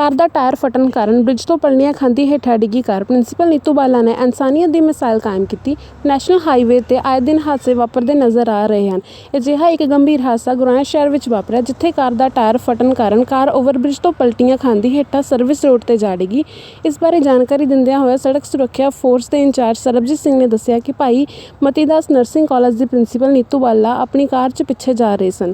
ਕਾਰ ਦਾ tyre ਫਟਣ ਕਾਰਨ bridge ਤੋਂ ਪਲਣੀਆਂ ਖਾਂਦੀ ਹੇਠਾਂ ਡਿੱਗੀ ਕਾਰ। ਪ੍ਰਿੰਸੀਪਲ ਨੀਤੂ ਬਾਲਾ ਨੇ ਇਨਸਾਨੀਅਤ ਦੀ ਮਿਸਾਲ ਕਾਇਮ ਕੀਤੀ। ਨੈਸ਼ਨਲ ਹਾਈਵੇ ਤੇ ਆਏ ਦਿਨ ਹਾਦਸੇ ਵਾਪਰਦੇ ਨਜ਼ਰ ਆ ਰਹੇ ਹਨ। ਅਜਿਹਾ ਇੱਕ ਗੰਭੀਰ ਹਾਦਸਾ ਗੁਰਾਇਆ ਸ਼ਹਿਰ ਵਿੱਚ ਵਾਪਰਿਆ, ਜਿੱਥੇ ਕਾਰ ਦਾ ਟਾਇਰ ਫਟਣ ਕਾਰਨ ਕਾਰ ਓਵਰਬ੍ਰਿਜ ਤੋਂ ਪਲਟੀਆਂ ਖਾਂਦੀ ਹੇਠਾਂ ਸਰਵਿਸ ਰੋਡ ਤੇ ਜਾ ਡਿੱਗੀ। ਇਸ ਬਾਰੇ ਜਾਣਕਾਰੀ ਦਿੰਦਿਆਂ ਹੋਇਆ ਸੜਕ ਸੁਰੱਖਿਆ ਫੋਰਸ ਦੇ ਇੰਚਾਰਜ ਸਰਬਜੀਤ ਸਿੰਘ ਨੇ ਦੱਸਿਆ ਕਿ ਭਾਈ ਮਤੀਦਾਸ ਨਰਸਿੰਗ ਕਾਲਜ ਦੀ ਪ੍ਰਿੰਸੀਪਲ ਨੀਤੂ ਬਾਲਾ ਆਪਣੀ ਕਾਰ 'ਚ ਪਿੱਛੇ ਜਾ ਰਹੇ ਸਨ।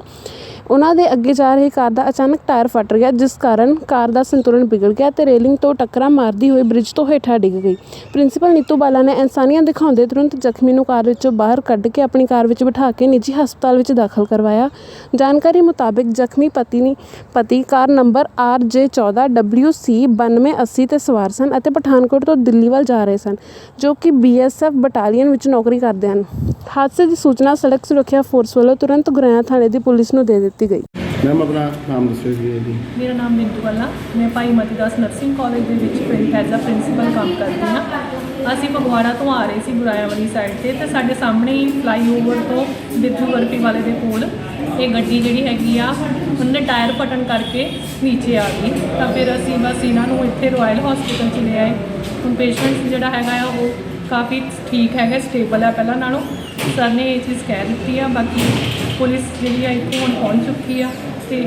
ਉਹਨਾਂ ਦੇ ਅੱਗੇ ਜਾ ਰਹੀ ਕਾਰ ਦਾ ਅਚਾਨਕ ਟਾਇਰ ਫਟ ਗਿਆ, ਜਿਸ ਕਾਰਨ ਕਾਰ ਦਾ ਸੰਤੁਲਨ ਵਿਗੜ ਗਿਆ ਤੇ ਰੇਲਿੰਗ ਤੋਂ ਟੱਕਰਾਂ ਮਾਰਦੀ ਹੋਈ ਬ੍ਰਿਜ ਤੋਂ ਹੇਠਾਂ ਡਿੱਗ ਗਈ। ਪ੍ਰਿੰਸੀਪਲ ਨੀਤੂ ਬਾਲਾ ਨੇ ਇਨਸਾਨੀਅਤ ਦਿਖਾਉਂਦੇ ਤੁਰੰਤ ਜ਼ਖਮੀ ਨੂੰ ਕਾਰ ਵਿੱਚੋਂ ਬਾਹਰ ਕੱਢ ਕੇ ਆਪਣੀ ਕਾਰ ਵਿੱਚ ਬਿਠਾ ਕੇ ਨਿੱਜੀ ਹਸਪਤਾਲ ਵਿੱਚ ਦਾਖਲ ਕਰਵਾਇਆ। ਜਾਣਕਾਰੀ ਮੁਤਾਬਿਕ ਜ਼ਖਮੀ ਪਤੀ ਨੇ, ਪਤੀ ਕਾਰ ਨੰਬਰ RJ14 WC 9280 ਤੇ ਸਵਾਰ ਸਨ ਅਤੇ ਪਠਾਨਕੋਟ ਤੋਂ ਦਿੱਲੀ ਵੱਲ ਜਾ ਰਹੇ ਸਨ, ਜੋ ਕਿ BSF ਬਟਾਲੀਅਨ ਵਿੱਚ ਨੌਕਰੀ ਕਰਦੇ ਹਨ। ਹਾਦਸੇ ਦੀ ਸੂਚਨਾ ਸੜਕ ਸੁਰੱਖਿਆ ਫੋਰਸ ਵੱਲੋਂ ਤੁਰੰਤ ਗੁਰੇਆ ਥਾਣੇ ਦੀ ਪੁਲਿਸ ਨੂੰ ਦੇ ਦਿੱਤੀ ਗਈ। ਮੈਮ ਆਪਣਾ ਨਾਮ ਦੱਸਿਓ ਜੀ ਇਹਦੀ। ਮੇਰਾ ਨਾਮ ਮਿੰਦੂ ਵਾਲਾ। ਮੈਂ ਭਾਈ ਮਤੀਦਾਸ ਨਰਸਿੰਗ ਕਾਲਜ ਦੇ ਵਿੱਚ ਪ੍ਰਿੰਟ ਐਜ਼ ਅ ਪ੍ਰਿੰਸੀਪਲ ਕੰਮ ਕਰਦੀ ਹਾਂ। ਅਸੀਂ ਫਗਵਾੜਾ ਤੋਂ ਆ ਰਹੇ ਸੀ ਗੁਰਾਇਆ ਵਾਲੀ ਸਾਈਡ ਤੇ ਤੇ ਸਾਡੇ ਸਾਹਮਣੇ ਹੀ ਫਲਾਈਓਵਰ ਤੋਂ ਬਿੱਜੂ ਬਰਫੀ ਵਾਲੇ ਦੇ ਕੋਲ ਇਹ ਗੱਡੀ ਜਿਹੜੀ ਹੈਗੀ ਆ ਉਹਨੇ ਟਾਇਰ ਫਟਣ ਕਰਕੇ ਨੀਚੇ ਆ ਗਈ। ਤਾਂ ਫਿਰ ਅਸੀਂ ਬਸ ਇਹਨਾਂ ਨੂੰ ਇੱਥੇ ਰਾਇਲ ਹਸਪੀਟਲ ਚ ਲੈ ਆਏ। ਹੁਣ ਪੇਸ਼ੈਂਟ ਜਿਹੜਾ ਹੈਗਾ ਆ ਉਹ ਕਾਫੀ ਠੀਕ ਹੈਗਾ ਸਟੇਬਲ ਆ ਪਹਿਲਾਂ ਨਾਲੋਂ। ਸਰ ਨੇ ਇਹ ਚੀਜ਼ ਕਹਿ ਦਿੱਤੀ ਆ ਬਾਕੀ ਪੁਲਿਸ ਜਿਹੜੀ ਆ ਇੱਥੇ ਹੁਣ ਪਹੁੰਚ ਚੁੱਕੀ ਆ। ਤੇ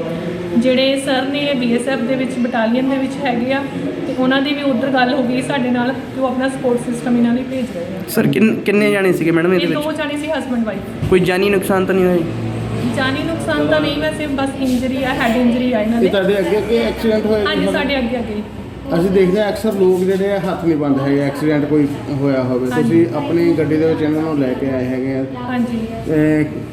ਜਿਹੜੇ ਸਰ ਨੇ ਬੀਐਸਐਫ ਦੇ ਵਿੱਚ ਬਟਾਲੀਅਨ ਦੇ ਵਿੱਚ ਹੈਗੇ ਆ ਤੇ ਉਹਨਾਂ ਦੀ ਵੀ ਉਧਰ ਗੱਲ ਹੋ ਗਈ ਸਾਡੇ ਨਾਲ ਕਿ ਉਹ ਆਪਣਾ ਸਪੋਰਟ ਸਿਸਟਮ ਇਹਨਾਂ ਲਈ ਭੇਜ ਰਹੇ ਆ। ਸਰ ਕਿੰਨ- ਕਿੰਨੇ ਜਾਣੇ ਸੀਗੇ ਮੈਡਮ ਇਹਦੇ ਇਹ ਦੋ ਵਿੱਚ? ਜਾਣੇ ਸੀ ਹਸਬੰਡ ਵਾਈਫ ਕੋਈ ਜਾਨੀ ਨੁਕਸਾਨ ਤਾਂ ਨਹੀਂ ਹੋਇਆ ਜਾਨੀ ਨੁਕਸਾਨ ਤਾਂ ਨਹੀਂ ਵੈਸੇ ਬਸ ਇੰਜਰੀ ਆ ਹੈਡ ਇੰਜਰੀ ਆ ਇਹਨਾਂ ਇਹ ਦੇ ਤੁਹਾਡੇ ਅੱਗੇ ਅੱਗੇ ਐਕਸੀਡੈਂਟ ਹੋਇਆ ਹਾਂਜੀ ਜੀ? ਸਾਡੇ ਅੱਗੇ ਅੱਗੇ ਅਸੀਂ ਦੇਖਦੇ ਹਾਂ ਅਕਸਰ ਲੋਕ ਜਿਹੜੇ ਆ ਹੱਥ ਨਹੀਂ ਬੰਦ ਹੈਗੇ ਐਕਸੀਡੈਂਟ ਕੋਈ ਹੋਇਆ ਹੋਵੇ। ਤੁਸੀਂ ਆਪਣੀ ਗੱਡੀ ਦੇ ਵਿੱਚ ਇਹਨਾਂ ਨੂੰ ਲੈ ਕੇ ਆਏ ਹੈਗੇ ਆ। ਹਾਂਜੀ।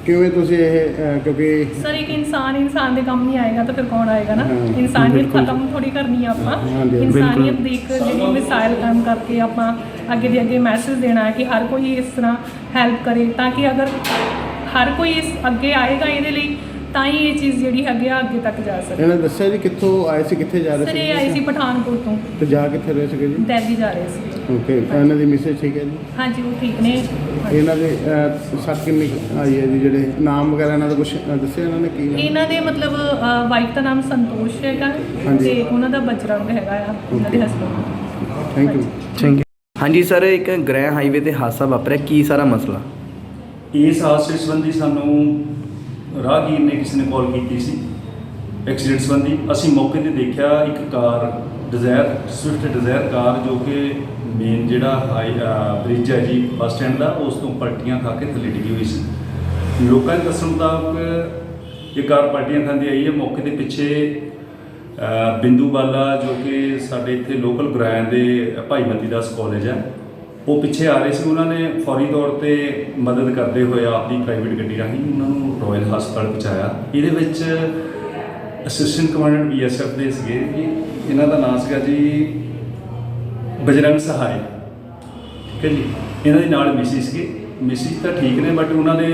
ਕਿਵੇਂ ਤੁਸੀਂ ਇਹ ਅਹ ਕਿਉਂਕਿ ਸਰ ਇੱਕ ਇਨਸਾਨ ਇਨਸਾਨ ਦੇ ਕੰਮ ਨਹੀਂ ਆਏਗਾ ਤਾਂ ਫਿਰ ਕੌਣ ਆਏਗਾ ਨਾ? ਹਾਂ, ਇਨਸਾਨੀਅਤ ਬਿਲਕੁਲ। ਖਤਮ ਥੋੜੀ ਕਰਨੀ ਆ ਆਪਾਂ। ਹਾਂਜੀ, ਇਨਸਾਨੀਅਤ ਦੀ ਇੱਕ ਜਿਹੜੀ ਮਿਸਾਈਲ ਕੰਮ ਕਰਕੇ ਆਪਾਂ ਅੱਗੇ ਦੇ ਅੱਗੇ ਮੈਸੇਜ ਦੇਣਾ ਹੈ ਕਿ ਹਰ ਕੋਈ ਇਸ ਤਰ੍ਹਾਂ ਹੈਲਪ ਕਰੇ ਤਾਂ ਕਿ ਅਗਰ ਹਰ ਕੋਈ ਇਸ ਅੱਗੇ ਆਏਗਾ ਇਹਦੇ ਲਈ ਤਾਂ ਹੀ ਇਹ ਚੀਜ਼ ਜਿਹੜੀ ਹੈਗੀ ਆ ਅੱਗੇ ਤੱਕ ਜਾ ਸਕੇ ਇਹਨਾਂ ਨੇ ਦੱਸਿਆ ਜੀ ਕਿੱਥੋਂ ਆਏ ਸੀ ਕਿੱਥੇ ਜਾ ਸਰ ਰਹੇ ਇਹ ਆਈ ਸੀ ਪਠਾਨਕੋਟ ਤੋਂ। ਤੇ ਜਾ ਕਿੱਥੇ ਰਹੇ ਸੀਗੇ ਜੀ? ਦਿੱਲੀ ਜਾ ਰਹੇ ਸੀ। ਓਕੇ ਇਹਨਾਂ ਦੀ ਮੈਸੇਜ ਠੀਕ ਹੈ ਜੀ? ਹਾਂਜੀ ਉਹ ਠੀਕ ਨੇ। ਹਾਂਜੀ। ਇਹਨਾਂ ਦੇ ਅਹ, ਸੱਟ ਕਿੰਨੀ ਕੁ ਆਈ ਹੈ ਜੀ ਜਿਹੜੇ ਨਾਮ ਵਗੈਰਾ ਇਹਨਾਂ ਦਾ ਕੁਝ ਦੱਸਿਆ ਇਹਨਾਂ ਨੇ ਕੀ ਨਾਮ? ਇਹਨਾਂ ਦੇ ਮਤਲਬ ਵਾਈਫ ਦਾ ਨਾਮ ਸੰਤੋਸ਼ ਹੈਗਾ ਹਾਂਜੀ। ਤੇ ਉਹਨਾਂ ਦਾ ਬਜਰੰਗ ਹੈਗਾ ਆ ਉਹਨਾਂ ਦੇ husband thank you thank you ਹਾਂਜੀ ਸਰ ਇੱਕ ਗ੍ਰਹਿ ਹਾਈਵੇ ਤੇ ਹਾਦਸਾ ਵਾਪਰਿਆ ਕੀ ਸਾਰਾ ਮਸਲਾ? ਇਸ ਹਾਦਸੇ ਸੰਬੰਧੀ ਸਾਨੂੰ ਰਾਹਗੀਰ ਨੇ ਕਿਸੇ ਨੇ ਕਾਲ ਕੀਤੀ ਸੀ ਐਕਸੀਡੈਂਟ ਸੰਬੰਧੀ। ਅਸੀਂ ਮੌਕੇ ਤੇ ਦੇਖਿਆ ਇੱਕ car Dzire Swift Dzire car ਜੋ ਕਿ ਮੇਨ ਜਿਹੜਾ ਹਾਈ ਬ੍ਰਿਜ ਹੈ ਜੀ ਬੱਸ ਸਟੈਂਡ ਦਾ, ਉਸ ਤੋਂ ਪਲਟੀਆਂ ਖਾ ਕੇ ਥੱਲੇ ਡਿੱਗੀ ਹੋਈ ਸੀ। ਲੋਕਾਂ ਦੇ ਦੱਸਣ ਮੁਤਾਬਕ ਇਹ ਕਾਰ ਪਲਟੀਆਂ ਖਾਂਦੀ ਆਈ ਹੈ। ਮੌਕੇ ਦੇ ਪਿੱਛੇ ਬਿੰਦੂ ਬਾਲਾ ਜੋ ਕਿ ਸਾਡੇ ਇੱਥੇ ਲੋਕਲ ਗੁਰਾਇਆਂ ਦੇ ਭਾਈ ਮਤੀ ਦਾਸ ਕਾਲਜ ਹੈ। ਉਹ ਪਿੱਛੇ ਆ ਰਹੇ ਸੀ, ਉਹਨਾਂ ਨੇ ਫੌਰੀ ਤੌਰ ਤੇ ਮਦਦ ਕਰਦੇ ਹੋਏ ਆਪਦੀ ਪ੍ਰਾਈਵੇਟ ਗੱਡੀ ਰਾਹੀਂ ਉਹਨਾਂ ਨੂੰ ਰਾਇਲ ਹਸਪਤਾਲ ਪਹੁੰਚਾਇਆ। ਇਹਦੇ ਵਿੱਚ ਅਸਿਸਟੈਂਟ ਕਮਾਂਡੈਂਟ ਬੀਐਸਐਫ ਦੇ ਸੀਗੇ ਜੀ, ਇਹਨਾਂ ਦਾ ਨਾਮ ਸੀਗਾ ਜੀ ਬਜਰੰਗ ਸਹਾਇ ਠੀਕ ਹੈ ਜੀ, ਇਹਨਾਂ ਦੇ ਨਾਲ ਮਿਸੀ ਸੀਗੇ। ਮਿਸੀ ਤਾਂ ਠੀਕ ਨੇ ਬਟ ਉਹਨਾਂ ਦੇ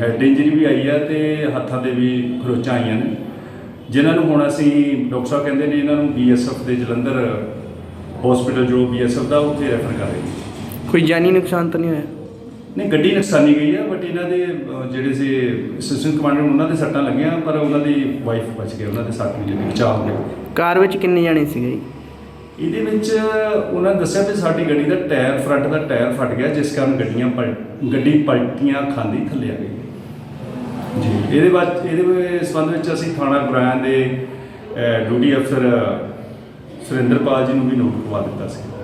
ਹੈਡ ਇੰਜਰੀ ਵੀ ਆਈ ਹੈ ਤੇ ਹੱਥਾਂ ਤੇ ਵੀ ਖਰੋਚਾਂ ਆਈਆਂ ਨੇ। ਜਿਨ੍ਹਾਂ ਨੂੰ ਹੁਣ ਅਸੀਂ, ਡਾਕਟਰ ਸਾਹਿਬ ਕਹਿੰਦੇ ਨੇ ਇਹਨਾਂ ਨੂੰ ਬੀਐਸਐਫ ਦੇ ਜਲੰਧਰ ਹਸਪੀਟਲ ਜੋ ਬੀਐਸਐਫ ਦਾ ਉੱਥੇ ਰੈਫਰ ਕਰ ਰਹੇ ਨੇ। ਕੋਈ ਜਾਨੀ ਨੁਕਸਾਨ ਤਾਂ ਨਹੀਂ ਹੋਇਆ? ਨਹੀਂ ਗੱਡੀ ਨੁਕਸਾਨੀ ਗਈ ਹੈ ਬਟ ਇਹਨਾਂ ਦੇ ਜਿਹੜੇ ਸੀ ਅਸਿਸਟੈਂਟ ਕਮਾਂਡਰ ਉਹਨਾਂ ਦੇ ਸੱਟਾਂ ਲੱਗੀਆਂ ਪਰ ਉਹਨਾਂ ਦੀ ਵਾਈਫ ਬਚ ਗਏ ਉਹਨਾਂ ਦੇ ਸੱਟ ਨਹੀਂ ਲੱਗੀ ਹੋ ਗਿਆ ਕਾਰ ਵਿੱਚ ਕਿੰਨੇ ਜਾਣੇ ਸੀਗੇ ਜੀ? ਇਹਦੇ ਵਿੱਚ ਉਹਨਾਂ ਨੇ ਦੱਸਿਆ ਵੀ ਸਾਡੀ ਗੱਡੀ ਦਾ ਟਾਇਰ ਫਰੰਟ ਦਾ ਟਾਇਰ ਫਟ ਗਿਆ ਜਿਸ ਕਾਰਨ ਗੱਡੀਆਂ ਪਲ ਗੱਡੀ ਪਲਟੀਆਂ ਖਾਂਦੀ ਥੱਲੇ ਆ ਗਈ। ਜੀ ਇਹਦੇ ਬਾਅਦ ਇਹਦੇ ਸੰਬੰਧ ਵਿੱਚ ਅਸੀਂ ਥਾਣਾ ਗੁਰਾਇਆਂ ਦੇ ਡਿਊਟੀ ਅਫਸਰ ਸੁਰਿੰਦਰਪਾਲ ਜੀ ਨੂੰ ਵੀ ਨੋਟ ਕਰਵਾ ਦਿੱਤਾ ਸੀ।